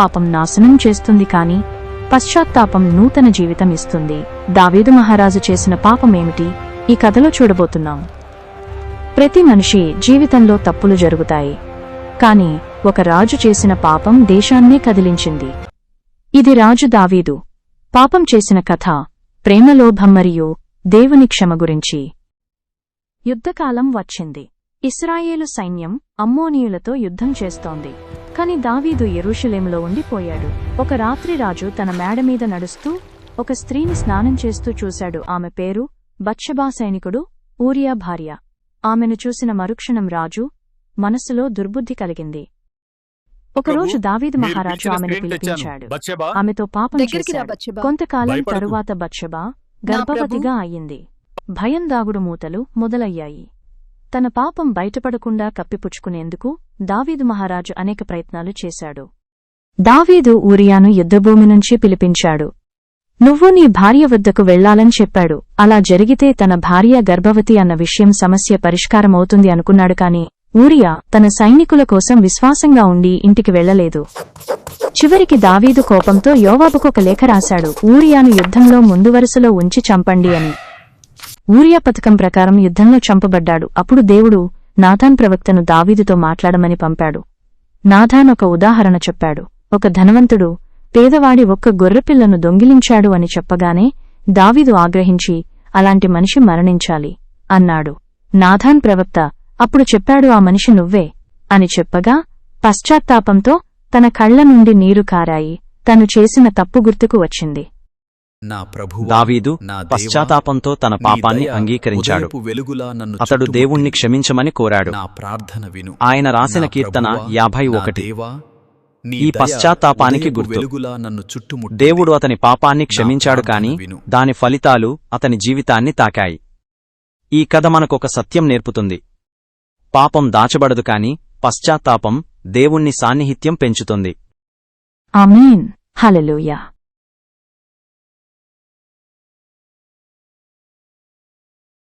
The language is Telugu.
పాపం నాశనం చేస్తుంది కాని పశ్చాత్తాపం నూతన జీవితం ఇస్తుంది. దావీదు మహారాజు చేసిన పాపమేమిటి ఈ కథలో చూడబోతున్నాం. ప్రతి మనిషి జీవితంలో తప్పులు జరుగుతాయి. కాని ఒక రాజు చేసిన పాపం దేశాన్నే కదిలించింది. ఇది రాజు దావీదు. పాపం చేసిన కథ ప్రేమలోభం మరియు దేవుని క్షమ గురించి. యుద్ధకాలం వచ్చింది. ఇస్రాయేలు సైన్యం అమ్మోనీయులతో యుద్ధం చేస్తోంది. కాని దావీదు యెరూషలేములో ఉండిపోయాడు. ఒక రాత్రి రాజు తన మేడ మీద నడుస్తూ ఒక స్త్రీని స్నానం చేస్తూ చూశాడు. ఆమె పేరు బత్షబా సైనికుడు ఊరియా భార్య. ఆమెను చూసిన మరుక్షణం రాజు మనస్సులో దుర్బుద్ధి కలిగింది. ఒకరోజు దావీదు మహారాజు ఆమెను. పిలిపించాడు. ఆమెతో పాపం చేశాడు. కొంతకాలం. తరువాత బత్షబా గర్భవతిగా అయ్యింది. భయం దాగుడు మూతలు మొదలయ్యాయి. తన పాపం బయటపడకుండా కప్పిపుచ్చుకునేందుకు దావీదు మహారాజు అనేక ప్రయత్నాలు చేశాడు. దావీదు ఊరియాను యుద్ధభూమి నుంచి పిలిపించాడు. నువ్వు నీ భార్య వద్దకు వెళ్ళాలని చెప్పాడు. అలా జరిగితే తన భార్య గర్భవతి అన్న విషయం సమస్య పరిష్కారమవుతుంది అనుకున్నాడు కాని ఊరియా తన సైనికుల కోసం విశ్వాసంగా ఉండి ఇంటికి వెళ్ళలేదు చివరికి దావీదు కోపంతో యోవాబుకు ఒక లేఖ రాశాడు. ఊరియాను యుద్ధంలో ముందు వరుసలో ఉంచి చంపండి అని. ఊరియా పథకం ప్రకారం యుద్ధంలో చంపబడ్డాడు. అప్పుడు దేవుడు నాథాన్ ప్రవక్తను దావీదుతో మాట్లాడమని పంపాడు. నాథాన్ ఒక ఉదాహరణ చెప్పాడు. ఒక ధనవంతుడు పేదవాడి ఒక్క గొర్రెపిల్లను దొంగిలించాడు అని చెప్పగానే దావీదు ఆగ్రహించి అలాంటి మనిషి మరణించాలి అన్నాడు. నాథాన్ ప్రవక్త అప్పుడు చెప్పాడు ఆ మనిషి నువ్వే అని చెప్పగా పశ్చాత్తాపంతో తన కళ్ళ నుండి నీరు కారాయి. తను చేసిన తప్పు గుర్తుకు వచ్చింది. నా ప్రభువా, దావీదు పశ్చాత్తాపంతో తన పాపాన్ని అంగీకరించాడు. అతడు దేవుణ్ణి క్షమించమని కోరాడు. నా ప్రార్థన విను. ఆయన రాసిన కీర్తన యాభై ఒకటి. ఈ పశ్చాత్తాపానికి గుర్తు. దేవుడు అతని పాపాన్ని క్షమించాడు కాని. దాని ఫలితాలు అతని జీవితాన్ని తాకాయి. ఈ కథ మనకొక సత్యం నేర్పుతుంది. పాపం దాచబడదు కాని పశ్చాత్తాపం దేవుణ్ణి సాన్నిహిత్యం పెంచుతుంది. ఆమేన్. హల్లెలూయా.